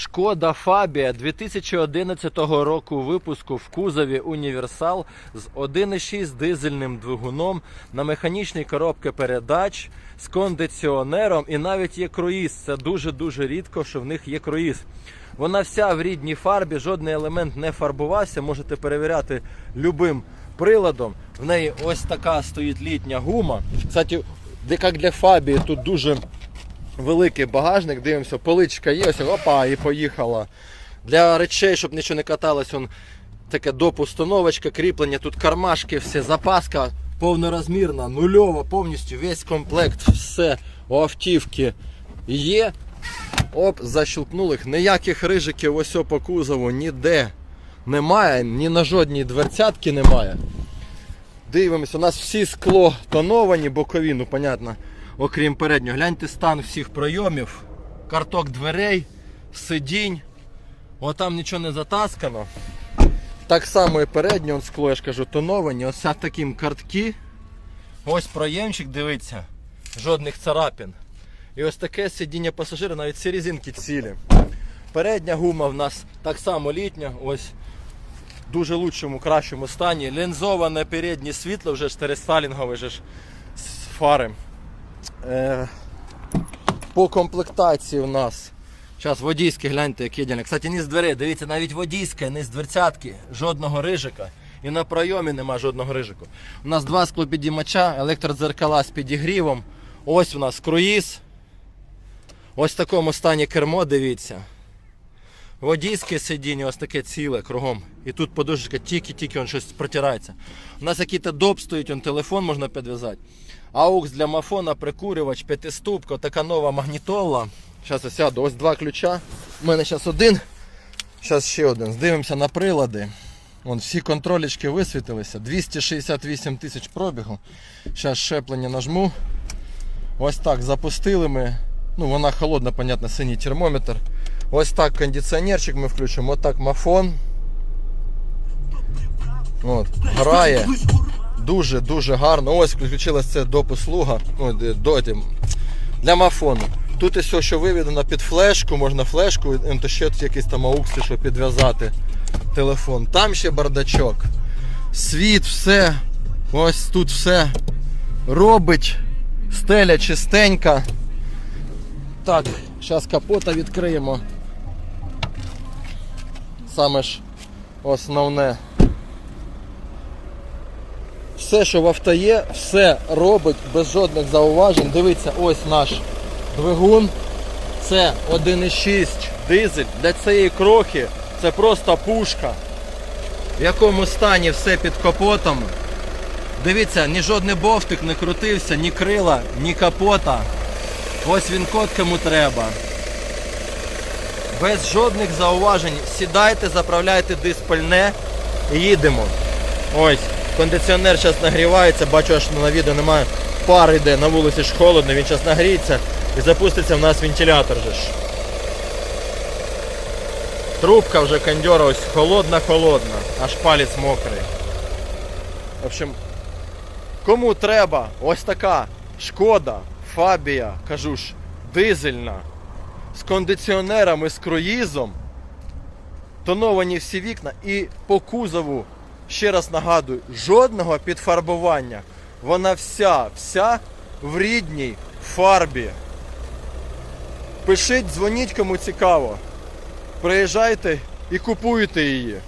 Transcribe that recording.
Шкода Фабія 2011 року випуску в кузові Універсал з 1,6 дизельним двигуном на механічній коробці передач з кондиціонером і навіть є круїз. Це дуже-дуже рідко, що в них є круїз. Вона вся в рідній фарбі, жодний елемент не фарбувався. Можете перевіряти любим приладом. В неї ось така стоїть літня гума. Кстати, як для Фабії, тут дуже великий багажник, дивимося, поличка є, ось опа, і поїхала. Для речей, щоб нічого не каталось, он таке допустановочка, кріплення, тут кармашки, все, запаска повнорозмірна, нульова, повністю весь комплект, все у автівки є. Оп, защелкнули їх. Ніяких рижиків ось по кузову ніде немає, ні на жодній дверцятки немає. Дивимося, у нас всі скло тоновані, бокові, ну понятно, окрім переднього. Гляньте стан всіх пройомів, карток дверей, сидінь. О, там нічого не затаскано. Так само і переднє он скло, я ж кажу, тоновані. Ось в таким картки. Ось проємчик, дивіться, жодних царапин. І ось таке сидіння пасажира, навіть ці резинки цілі. Передня гума в нас так само літня, ось в дуже лучшому, кращому стані. Лінзоване переднє світло, вже ж тересталінгове вже ж з фари. Е, по комплектації у нас. Зараз водійське, гляньте, яке ідеально. Кстати, не з двери, дивіться, навіть водійське, не з дверцятки, жодного рижика. І на пройомі нема жодного рижику. У нас два склопідіймача, електродзеркала з підігрівом. Ось у нас круїз. Ось в такому стані кермо, дивіться. Водійське сидіння ось таке ціле кругом. І тут подушечка тільки-тільки щось протирається. У нас якийсь доп стоїть, он телефон можна підв'язати. Аукс для мафона, прикурювач, п'ятиступка, така нова магнітола. Зараз я сяду, ось два ключа. У мене зараз один, зараз ще один. Здивимося на прилади. Вон всі контролечки висвітилися. 268 тисяч пробігу. Зараз щеплення нажму. Ось так запустили ми. Ну, вона холодна, понятно, синій термометр. Ось так кондиціонерчик ми включимо. Ось так мафон. От, грає. Дуже-дуже гарно. Ось включилось це до послуга. Ну, до, для мафону. Тут і все, що виведено під флешку, можна флешку, то ще тут якісь там аукси, щоб підв'язати телефон. Там ще бардачок. Світ, все. Ось тут все робить. Стеля чистенька. Так, зараз капота відкриємо. Саме ж основне. Все, що в авто є, все робить без жодних зауважень. Дивіться, ось наш двигун. Це 1,6 дизель. Для цієї крохи це просто пушка. В якому стані все під капотом. Дивіться, ні жодний бовтик не крутився, ні крила, ні капота. Ось він код кому треба. Без жодних зауважень. Сідайте, заправляйте диспальне і їдемо. Ось, кондиціонер зараз нагрівається, бачу, аж на відео немає. Пар йде, на вулиці ж холодно, він зараз нагріється і запуститься в нас вентилятор же ж. Трубка вже кондьора ось холодна-холодна, аж палець мокрий. В общем, кому треба ось така шкода, фабія, кажу ж, дизельна, з кондиціонерами, з круїзом, тоновані всі вікна і по кузову, ще раз нагадую, жодного підфарбування. Вона вся, вся в рідній фарбі. Пишіть, дзвоніть, кому цікаво. Приїжджайте і купуйте її.